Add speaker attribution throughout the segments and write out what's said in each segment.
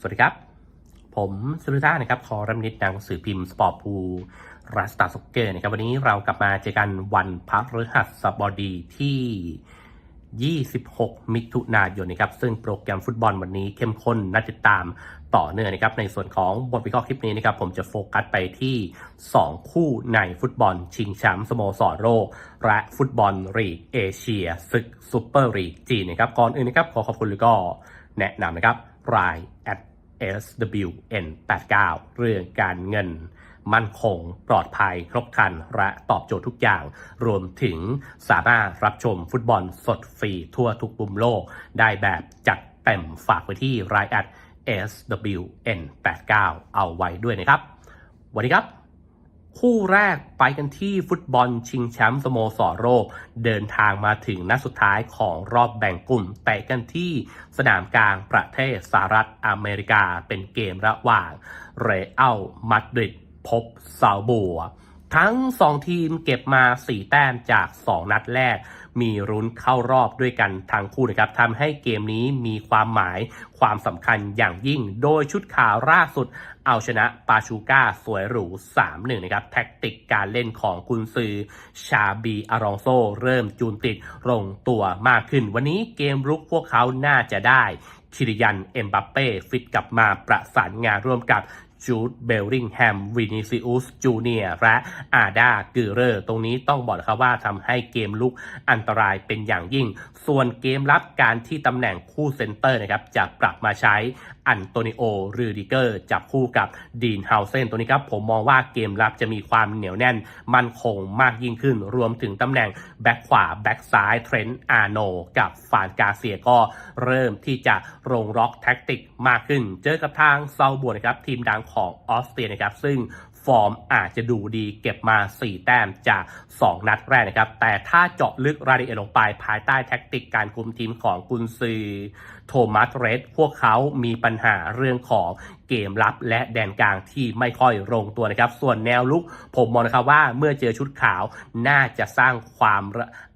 Speaker 1: สวัสดีครับ ผมสุริต้านะครับคอรัมนิดหนังสือพิมพ์สปอร์ตพูรัสตาซ็อกเกอร์นะครับวันนี้เรากลับมาเจอกันวันพฤหัสบดีที่ 26 มิถุนายนนะครับซึ่งโปรแกรมฟุตบอลวันนี้เข้มข้นน่าติดตามต่อเนื่องนะครับในส่วนของบทวิเคราะห์คลิปนี้นะครับผมจะโฟกัสไปที่ 2 คู่ในฟุตบอล ชิงแชมป์สโมสรโลก และฟุตบอลลีกเอเชียศึกซูเปอร์ลีกจีนนะครับก่อนอื่นนะครับขอขอบคุณแล้วก็แนะนำนะครับราย at SWN89 เรื่องการเงินมั่นคงปลอดภัยครบครัน และตอบโจทย์ทุกอย่าง รวมถึงสามารถรับชมฟุตบอลสดฟรีทั่วทุกมุมโลก ได้แบบจัดเต็มฝากไว้ที่รายแอด SWN89 เอาไว้ด้วยนะครับ วันนี้ครับ คู่แรกไปกันที่ฟุตบอลชิงแชมป์สโมสรโลกเดินทางมาถึงนัดสุดท้ายของรอบแบ่งกลุ่มเตะกันที่สนามกลางประเทศสหรัฐอเมริกาเป็นเกมระหว่างเรอัลมาดริดพบซาบัว ทั้ง 2 ทีมเก็บมา 4 แต้มจาก 2 นัดแรก มีรุ้นเข้ารอบด้วยกันทั้งคู่นะครับทำให้เกมนี้มีความหมายความสำคัญอย่างยิ่ง โดยชุดข่าวล่าสุดเอาชนะปาชูก้าสวยหรู 3-1 นะครับ แท็กติกการเล่นของกุนซือ ชาบีอารองโซ เริ่มจูนติดลงตัวมากขึ้น วันนี้เกมรุกพวกเขาน่าจะได้คิริยัน เอ็มบัปเป้ ฟิตกลับมาประสานงานร่วมกับ จูดเบลลิงแฮมวินิซิอุสจูเนียและอาดาเกเรอร์ตรงนี้ต้องบอกนะครับว่าทำให้เกมลุกอันตรายเป็นอย่างยิ่ง ส่วนเกมรับการที่ตำแหน่งคู่เซนเตอร์นะครับจะปรับมาใช้อันโตนิโอรูดิเกอร์จับคู่กับดีนเฮาเซนตัวนี้ครับผมมองว่าเกมรับจะมีความเหนียวแน่น มั่นคงมากยิ่งขึ้น รวมถึงตำแหน่งแบ็คขวาแบ็คซ้ายเทรนต์อาโนกับฟานกาเซียก็เริ่มที่จะลงล็อกแท็กติกมากขึ้น เจอกับทางเซาบัวนะครับทีมดังของออสเตรียนะครับ ซึ่งฟอร์มอาจจะดูดีเก็บมา 4 แต้มจาก 2 นัดแรกนะครับ แต่ถ้าเจาะลึกรายละเอียดลงไปภายใต้แท็กติกการคุมทีมของกุนซือ โทมัสเรสพวกเขามีปัญหาเรื่องของเกมรับและแดนกลางที่ไม่ค่อยลงตัวนะครับ ส่วนแนวลุกผมมองนะครับว่าเมื่อเจอชุดขาวน่าจะสร้างความ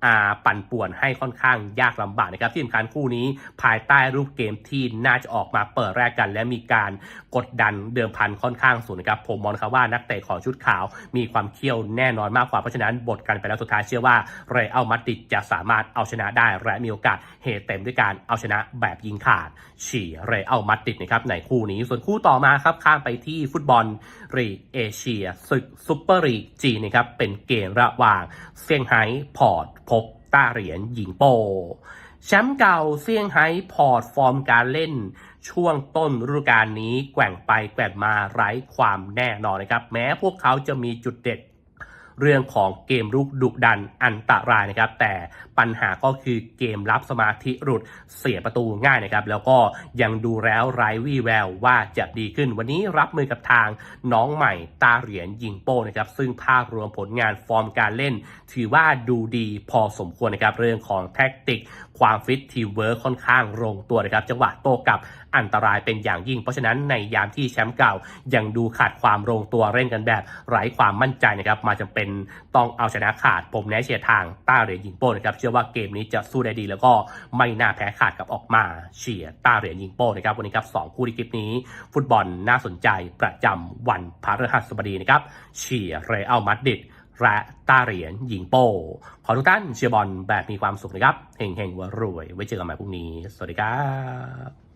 Speaker 1: อาปั่นป่วนให้ค่อนข้างยากลำบากนะครับ ที่สำคัญคู่นี้ภายใต้รูปเกมที่น่าจะออกมาเปิดแรกกัน และมีการกดดันเดิมพันค่อนข้างสูงนะครับ ผมมองนะครับว่านักเตะของชุดขาวมีความเขี้ยวแน่นอนมากกว่าเพราะฉะนั้นบทกันไปแล้วสุดท้ายเชื่อว่าเรอัลมาดริดจะสามารถเอาชนะได้ และมีโอกาสเฮเต็มด้วยการเอาชนะแบบยิงขาดฉี่เรอัลมาดริดนะครับในคู่นี้ ส่วนคู่ต่อมาครับข้ามไปที่ฟุตบอลลีเอเชียศึกซุปเปอร์ลีกจีนะครับเป็นเกมระหว่างเซี่ยงไฮ้พอร์ตพบต้าเหรียญหญิงโปแชมป์เก่าเซี่ยงไฮ้พอร์ตฟอร์มการเล่น ช่วงต้นฤดูกาลนี้แกว่งไปแกว่งมาไร้ความแน่นอนนะครับ แม้พวกเขาจะมีจุดเด็ด เรื่องของเกมรุกดุดันอันตรายนะครับ แต่ปัญหาก็คือเกมรับสมาธิหลุดเสียประตูง่ายนะครับ แล้วก็ยังดูแล้วไร้วี่แววว่าจะดีขึ้น วันนี้รับมือกับทางน้องใหม่ตาเหรียญยิงโป้นะครับ ซึ่งภาพรวมผลงานฟอร์มการเล่น ถือว่าดูดีพอสมควรนะครับเรื่องของแท็กติก ความฟิตทีเวิร์คค่อนข้างลงตัวนะครับ จังหวะโตกับอันตรายเป็นอย่างยิ่ง เพราะฉะนั้นในยามที่แชมป์เก่ายังดูขาดความลงตัวเล่นกันแบบไร้ความมั่นใจนะครับ มาจำเป็นต้องเอาชนะขาดผมแนเชียทางต้าเหรียญยิงโป้นะครับ เชื่อว่าเกมนี้จะสู้ได้ดีแล้วก็ไม่น่าแพ้ขาดกับออกมาเชียต้าเหรียญยิงโป้นะครับวันนี้ครับสองคู่ที่คลิปนี้ ฟุตบอลน่าสนใจประจำวันพฤหัสบดีนะครับเชียร์เรอัลมาดริด และตาเหรียญหญิงโป้ ขอทุกท่านเชียร์บอลแบบมีความสุขนะครับ เฮงเฮงวรวย ไว้เจอกันใหม่พรุ่งนี้ สวัสดีครับ